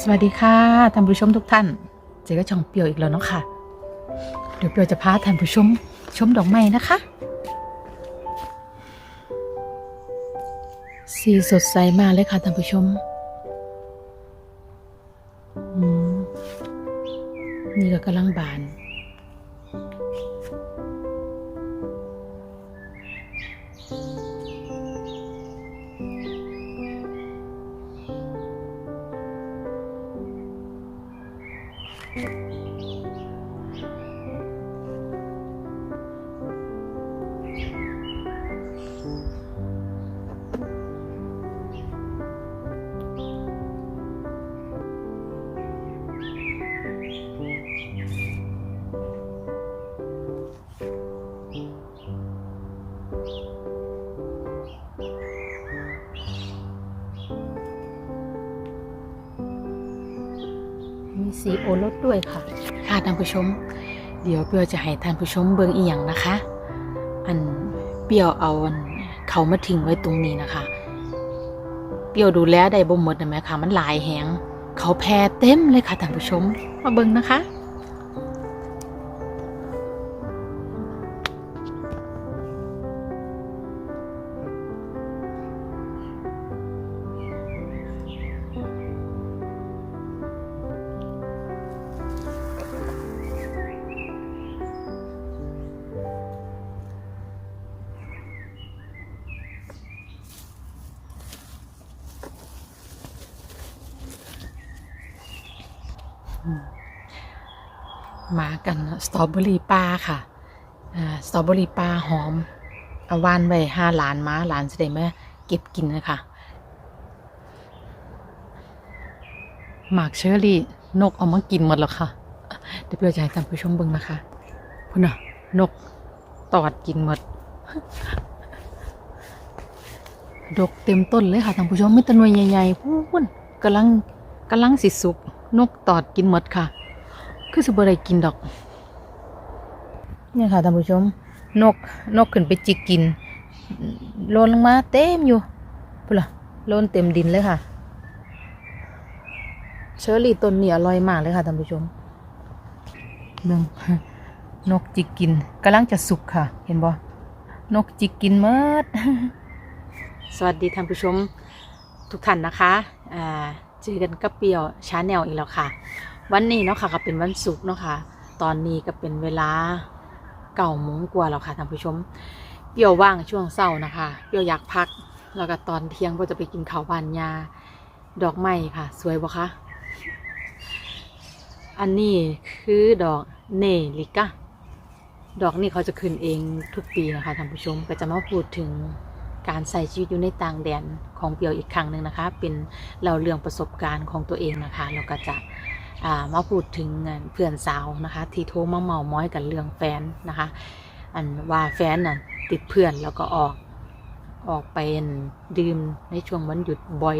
สวัสดีค่ะท่านผู้ชมทุกท่านเจ๊ก็ช่องเปียวอีกแล้วเนาะค่ะ เดี๋ยวเปียวจะพาท่านผู้ชมชมดอกไม้นะคะ สีสดใสมากเลยค่ะท่านผู้ชมอืมนี่ก็กำลังบาน มีสีโอรสด้วยค่ะ ค่ะท่านผู้ชม เดี๋ยวเปียวจะให้ท่านผู้ชมเบิ่งอีหยังนะคะ อันเปียวเอาเขามาทิ้งไว้ตรงนี้นะคะ เปียวดูแลได้บ่หมดนะแม่ค่ะ มันหลายแหงเขาแพ้เต็มเลยค่ะท่านผู้ชม มาเบิ่งนะคะ มากันสตรอเบอรี่ปลาค่ะสตรอเบอรี่ปลาหอมเอาวานไว้ห้าหลานมาหลานจะได้มาเก็บกินนะคะหมากเชอรี่นกเอามากินหมดแล้วค่ะ เดี๋ยวเพื่อจะให้ท่านผู้ชมเบิ่งนะคะพุ่นน่ะ นกตอดกินหมด ดกเต็มต้นเลยค่ะท่านผู้ชมไม่ตะนวยใหญ่ๆพุ่นกำลังกำลังสิสุกนกตอดกินหมดค่ะ คือสิบ่ได้กินดอก เนี่ยค่ะท่านผู้ชม นกนกขึ้นไปจิกกินโลนลงมาเต็มอยู่พุ่นล่ะโลนเต็มดินเลยค่ะ เชอร์รี่ต้นนี้อร่อยมากเลยค่ะท่านผู้ชมเบิ่งนกจิกกินกำลังจะสุกค่ะ เห็นบ่นกจิกกินเมดสวัสดีท่านผู้ชมทุกท่านนะคะอ่าเจอกันกับเปียวชาแนลอีกแล้วค่ะ วันนี้เนาะค่ะก็เป็นวันศุกร์เนาะค่ะ ตอนนี้ก็เป็นเวลาเก่าโมงกว่าแล้วค่ะท่านผู้ชม เปรี้ยวว่างช่วงเศร้านะคะเปรี้ยวอยากพัก แล้วก็ตอนเที่ยงก็จะไปกินข้าวบานยา ดอกไม้ค่ะ สวยบ่คะ อันนี้คือดอกเนลิกาดอกนี่เขาจะขึ้นเองทุกปีนะคะท่านผู้ชมก็จะมาพูดถึงการใส่ชีวิตอยู่ในต่างแดนของเปียวอีกครั้งหนึ่งนะคะ เป็นเราเรื่องประสบการณ์ของตัวเองนะคะแล้วก็จะ มาพูดถึงเพื่อนสาวนะคะ ที่โทรมาเมาม้อยกันเรื่องแฟนนะคะ อันว่าแฟนน่ะติดเพื่อนแล้วก็ออกออกไปดื่มในช่วงวันหยุดบ่อย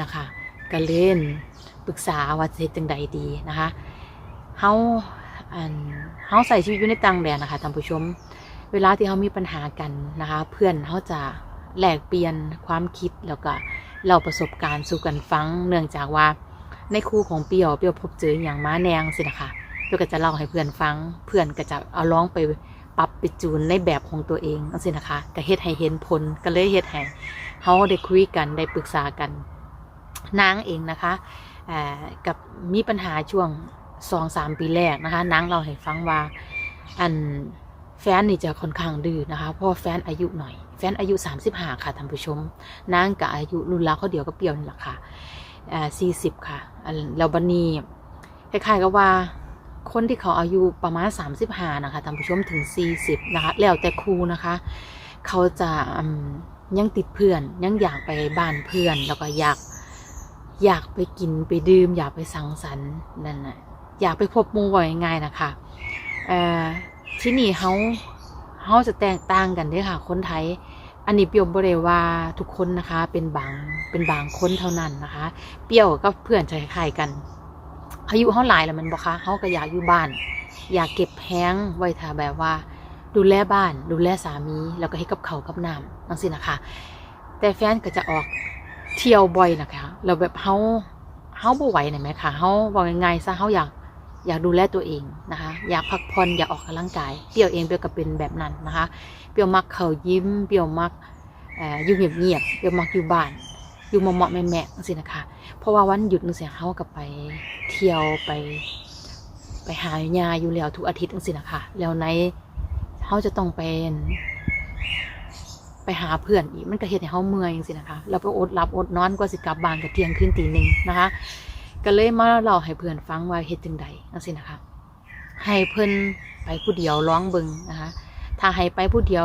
นะคะก็เล่นปรึกษาว่าจะจังใดดีนะคะเฮาอันเฮาใส่ชีวิตอยู่ในต่างแดนนะคะท่านผู้ชม เวลาที่เฮามีปัญหากันนะคะ เพื่อนเฮาจะแลกเปลี่ยนความคิดแล้วก็เล่าประสบการณ์สู่กันฟัง เนื่องจากว่า ในคู่ของเปียวเปียวพบเจออย่างม้าแนงสินะคะเปียวก็จะเล่าให้เพื่อนฟัง เพื่อนก็จะเอาร้องไปปรับไปจูนในแบบของตัวเองนั่นสินะคะก็เฮ็ดให้เห็นผลก็เลยเฮ็ดให้เฮาได้คุยกันได้ปรึกษากันนางเองนะคะกับมีปัญหาช่วงสองสามปีแรกนะคะนางเราให้ฟังว่าอันแฟนนี่จะค่อนข้างดื้อนะคะเพราะแฟนอายุหน่อย แฟนอายุ 35 ค่ะท่านผู้ชมนางกับอายุรุ่นราวเขาเดียวกับเปียวนี่แหละค่ะ อ่าสี่สิบค่ะแล้วบันนี้คล้ายๆกับว่า คนที่เขาอายุประมาณสามสิบห้านะคะท่านผู้ชมถึงสี่สิบนะคะ แล้วแต่ครูนะคะ เขาจะยังติดเพื่อน ยังอยากไปบ้านเพื่อน แล้วก็อยากอยากไปกินไปดื่ม อยากไปสังสรรค์นั่นน่ะอยากไปพบมู่ว่าง่ายๆนะคะที่นี่เขาเขาจะแตกต่างกันด้วยค่ะ คนไทย อันนี้เปรียวบริว่าทุกคนนะคะ เป็นบางเป็นบางคนเท่านั้นนะคะ เปรี้ยวกับเพื่อนจคล้ายกัน อายุเขาหลายแล้วมันบอกคะเขาก็อยากอยู่บ้าน อยากเก็บแห้งไว้ถ้าแบบว่า ดูแลบ้าน ดูแลสามี แล้วก็ให้กับเขากับน้ำนั่นสินะคะ แต่แฟนก็จะออกเที่ยวบ่อยนะคะแล้วแบบเขาเฮาบ่ไหวนะแหมคะเฮาว่าง่ายๆซะเฮาอยาก อยากดูแลตัวเองนะคะ อยากพักผ่อนอยากออกกำลังกายเปรียวเองเปรียวก็เป็นแบบนั้นนะคะ เปรียวมักเขายิ้ม เปรียวมักเอ่ออยู่เงียบๆเปรียวมักอยู่บ้าน อยู่เหมะแม่ๆจังซี่นะคะ เพราะว่าวันหยุดจังซี่เฮาก็ไปเที่ยวไป ไปหาญาอยู่แล้วทุกอาทิตย์จังซี่นะคะ แล้วในเฮาจะต้องไปอั่นไปหาเพื่อนอีกมันก็เฮ็ดให้เฮาเมื่อยจังซี่นะคะ แล้วก็อดหลับอดนอนกว่าสิกลับบ้านก็เที่ยงคืนตีหนึ่งนะคะ ก็เลยมาเล่าให้เพื่อนฟังว่าเฮ็ดจังใดจังซี่นะคะให้เพิ่นไปผู้เดียวร้องเบิงนะคะถ้าให้ไปผู้เดียว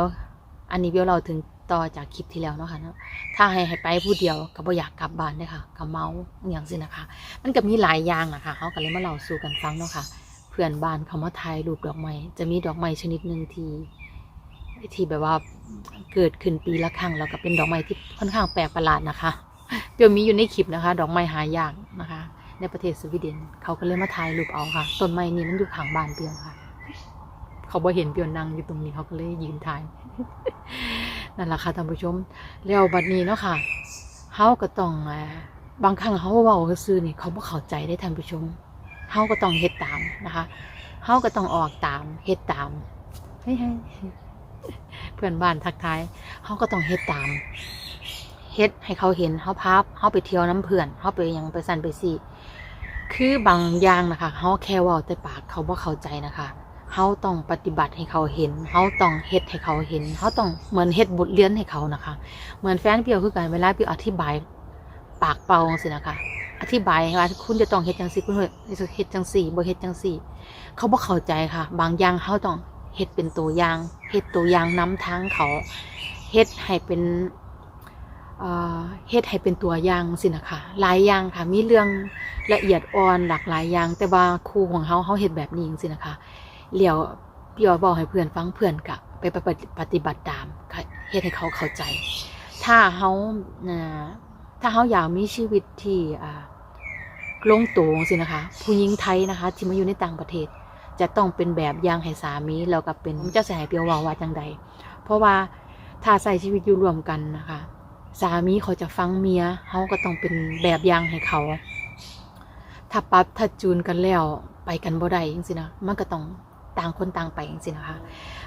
อันนี้เบลเราถึงต่อจากคลิปที่แล้วเนาะค่ะเนาะถ้าให้ให้ไปผู้เดียวก็บ่อยากกลับบ้านเลยค่ะก็เมาอย่างสินะคะ มันก็มีหลายอย่างอะค่ะเขาก็เลยมาเล่าสู่กันฟังเนาะค่ะเพื่อนบ้านเขามาถ่ายรูปดอกไม้จะมีดอกไม้ชนิดหนึ่งที่ที่แบบว่าเกิดขึ้นปีละครั้งแล้วก็เป็นดอกไม้ที่ค่อนข้างแปลกประหลาดนะคะเปียวมีอยู่ในคลิปนะคะ ดอกไม้หายากนะคะ ในประเทศสวีเดน เขาก็เลยมาถ่ายรูปเอาค่ะ ต้นไม้นี้มันอยู่ข้างบ้านเปียวค่ะ เขาบ่เห็นเปียวนั่งอยู่ตรงนี้เขาก็เลยยืนถ่าย นั่นแหละค่ะท่านผู้ชม แล้วบัดนี้เนาะค่ะเฮาก็ต้องบางครั้งเฮาเว้าซื่อนี่เขาบ่เข้าใจได้ท่านผู้ชมเฮาก็ต้องเฮ็ดตามนะคะเฮาก็ต้องออกตามเฮ็ดตามเฮ้ยเพื่อนบ้านทักทายเฮาก็ต้องเฮ็ดตามเฮ็ดให้เขาเห็นเฮาพาเฮาไปเที่ยวน้ำเพื่อนเฮาไปยังไปสันไปสิ คือบางอย่างนะคะเฮาแค่เว้าแต่ปากเขาบ่เข้าใจนะคะเฮาต้องปฏิบัติให้เขาเห็นเฮาต้องเฮ็ดให้เขาเห็นเฮาต้องเหมือนเฮ็ดบทเรียนให้เขานะคะ เหมือนแฟนเปียวคือกันเวลาเปียวอธิบาย ปากเปล่าสินะคะ อธิบายว่าคุณจะต้องเฮ็ดจังซี่คุณเฮ็ดจังซี่บ่เฮ็ดจังซี่ เขาบ่เข้าใจค่ะ บางอย่างเฮาต้องเฮ็ดเป็นตัวอย่างเฮ็ดตัวอย่างนำทางเขาเฮ็ดให้เป็น เฮ็ดให้เป็นตัวอย่างสินะคะหลายอย่างค่ะมีเรื่องละเอียดอ่อนหลากหลายอย่าง แต่ว่าครูของเฮาเฮาเฮ็ดแบบนี้จังซี่นะคะเลี้ยวเปียวบอกให้เพื่อนฟังเพื่อนกะไปปฏิบัติตามเฮ็ดให้เขาเข้าใจ ถ้าเฮาถ้าเฮาอยากมีชีวิตที่ลงตัวจังซี่นะคะ ผู้หญิงไทยนะคะ ที่มาอยู่ในต่างประเทศ จะต้องเป็นแบบอย่างให้สามีแล้วก็เป็นเจ้าสายเปียวว่าว่าจังใด เพราะว่าถ้าใส่ชีวิตอยู่รวมกันนะคะ สามีเขาจะฟังเมียเขาก็ต้องเป็นแบบอย่างให้เขา ถ้าปรับถ้าจูนกันแล้วไปกันบ่ได้จริงๆนะมันก็ต้องต่างคนต่างไปจริงๆนะคะ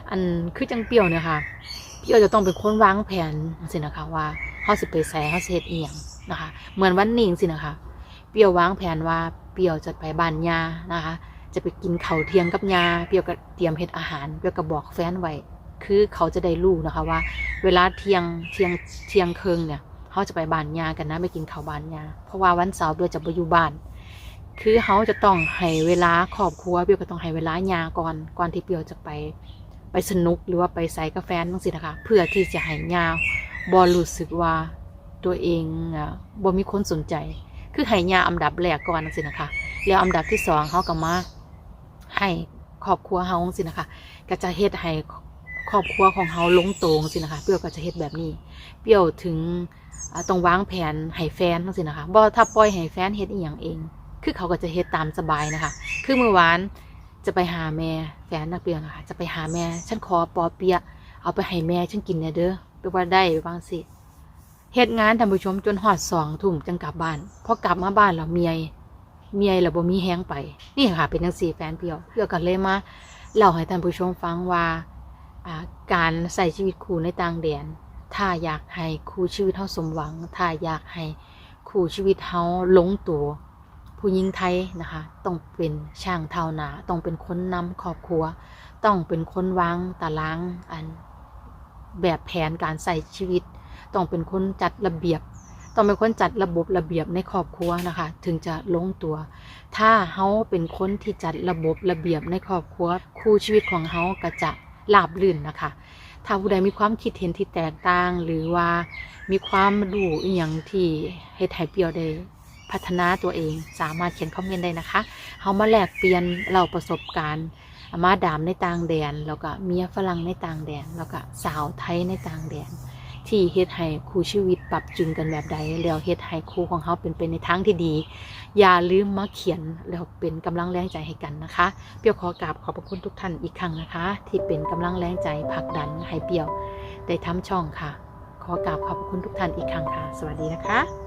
อันคือจังเปียวเนี่ยค่ะเปรียวจะต้องเป็นคนวางแผนจริงๆนะคะว่าเขาสิไปใส่เขาเสิเอียงนะคะ เหมือนวันนี้จรินะคะ เปียววางแผนว่าเปียวจะไปบ้านยานะคะ จะไปกินเข้าเทียงกับยาเปียวก็เตรียมเฮ็ดอาหารเปียวก็บอกแฟนไว้ คือเขาจะได้รู้นะคะว่า เวลาเที่ยงเที่ยงเที่ยงเครึ่งเนี่ยเขาจะไปบานยากันนะไปกินข้าวบานยาเพราะว่าวันเสาร์เบียจะไปอยู่บ้าน คือเขาจะต้องให้เวลาครอบครัวเบียวก็ต้องให้เวลายาก่อนก่อนที่เบียวจะไปไปสนุกหรือว่าไปใส่กาแฟนบ้างสินะคะ เพื่อที่จะให้ยาบอรู้สึกว่าตัวเองอะบ่มีคนสนใจ คือให้ยาอันดับแรกก่อนจังสินะคะ แล้วอันดับที่สองเขาก็มาให้ครอบครัวเฮาจังสินะคะ ก็จะเฮ็ดให้ ครอบครัวของเฮาลงโตงสินะคะเปรี้ยวก็จะเฮ็ดแบบนี้ เปรี้ยวถึงต้องวางแผนให้แฟนจังซี่นะคะบ่ถ้าปล่อยให้แฟนเฮ็ดอีหยังเอง คือเขาก็จะเฮ็ดตามสบายนะคะ คือเมื่อวานจะไปหาแม่แฟนนักเปียวนะคะจะไปหาแม่ฉันขอปอเปียเอาไปให้แม่ฉันกินแหน่เด้อไปว่าได้ไปบางสิเฮ็ดงานท่านผู้ชมจนฮอดสองทุ่มจังกลับบ้านพอกลับมาบ้านแล้วเมียเมียแล้วบ่มีแฮงไป นี่ค่ะเป็นจังซี่แฟนเปียวเปรี้ยวก็เลยมาเล่าให้ท่านผู้ชมฟังว่า การใส่ชีวิตคู่ในต่างแดน ถ้าอยากให้คู่ชีวิตเฮาสมหวัง ถ้าอยากให้คู่ชีวิตเฮาลงตัว ผู้หญิงไทยนะคะ ต้องเป็นช่างเท่านา ต้องเป็นคนนำครอบครัว ต้องเป็นคนวางตารางอันแบบแผนการใส่ชีวิต ต้องเป็นคนจัดระเบียบ ต้องเป็นคนจัดระบบระเบียบในครอบครัวนะคะ ถึงจะลงตัว ถ้าเฮาเป็นคนที่จัดระบบระเบียบในครอบครัวคู่ชีวิตของเฮาก็จะ ลาบลื่นนะคะ ถ้าผู้ใดมีความคิดเห็นที่แตกต่าง หรือว่ามีความรู้อหย่างที่เฮ็ดให้เปียวได้พัฒนาตัวเองสามารถเขียนคอมเมนต์ได้นะคะเขามาแลกเปลี่ยนเราประสบการณ์มาดามในต่างแดน แล้วก็เมียฝรั่งในต่างแดน แล้วก็สาวไทยในต่างแดน ที่เฮ็ดให้คู่ชีวิตปรับจูนกันแบบใดแล้วเฮ็ดให้คู่ของเขาเป็นไปในทางที่ดี อย่าลืมมาเขียนแล้วเป็นกำลังแรงใจให้กันนะคะ เปียวขอกราบขอบพระคุณทุกท่านอีกครั้งนะคะ ที่เป็นกำลังแรงใจผลักดันให้เปียวได้ทำช่องค่ะ ขอกราบขอบพระคุณทุกท่านอีกครั้งค่ะ สวัสดีนะคะ